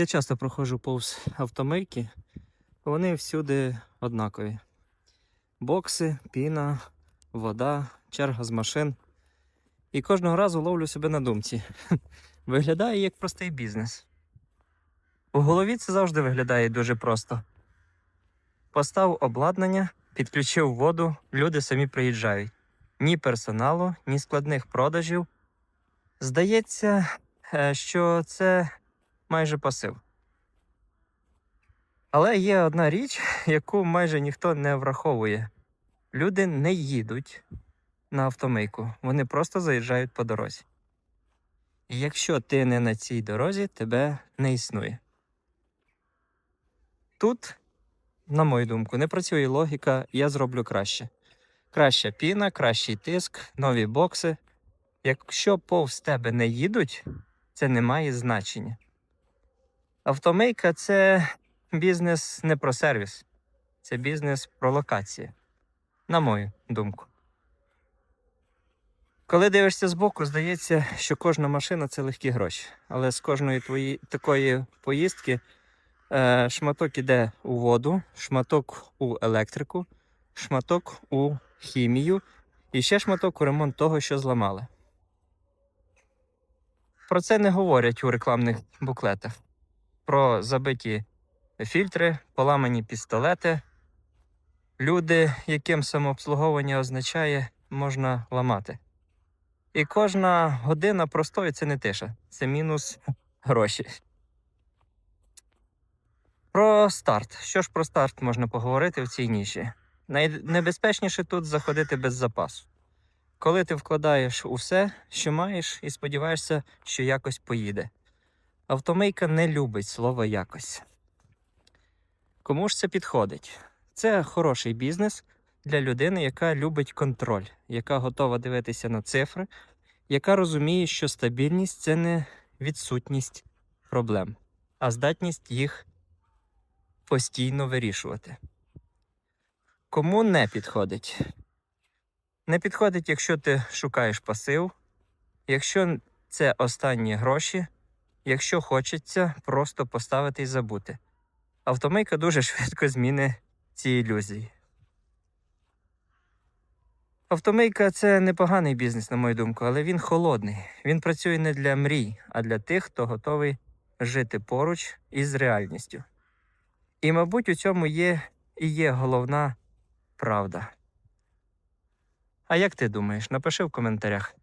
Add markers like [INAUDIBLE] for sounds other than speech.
Я часто проходжу повз автомийки, вони всюди однакові. Бокси, піна, вода, черга з машин. І кожного разу ловлю себе на думці. [LAUGHS] Виглядає як простий бізнес. У голові це завжди виглядає дуже просто. Постав обладнання, підключив воду, люди самі приїжджають. Ні персоналу, ні складних продажів. Здається, е, що це майже пасив. Але є одна річ, яку майже ніхто не враховує. Люди не їдуть на автомийку, вони просто заїжджають по дорозі. І якщо ти не на цій дорозі, тебе не існує. Тут, на мою думку, не працює логіка, я зроблю краще. Краща піна, кращий тиск, нові бокси. Якщо повз тебе не їдуть, це не має значення. Автомийка це бізнес не про сервіс, це бізнес про локації, на мою думку. Коли дивишся збоку, здається, що кожна машина це легкі гроші. Але з кожної твої, такої поїздки е, шматок іде у воду, шматок у електрику, шматок у хімію і ще шматок у ремонт того, що зламали. Про це не говорять у рекламних буклетах. Про забиті фільтри, поламані пістолети. Люди, яким самообслуговування означає, можна ламати. І кожна година простою це не тиша, це мінус гроші. Про старт. Що ж про старт можна поговорити в цій ніші? Найнебезпечніше тут заходити без запасу. Коли ти вкладаєш усе, що маєш, і сподіваєшся, що якось поїде. Автомийка не любить слово якось. Кому ж це підходить? Це хороший бізнес для людини, яка любить контроль, яка готова дивитися на цифри, яка розуміє, що стабільність це не відсутність проблем, а здатність їх постійно вирішувати. Кому не підходить? Не підходить, якщо ти шукаєш пасив, якщо це останні гроші, якщо хочеться просто поставити і забути. Автомийка дуже швидко зміни ці ілюзії. Автомийка це непоганий бізнес, на мою думку, але він холодний. Він працює не для мрій, а для тих, хто готовий жити поруч із реальністю. І, мабуть, у цьому є і є головна правда. А як ти думаєш? Напиши в коментарях.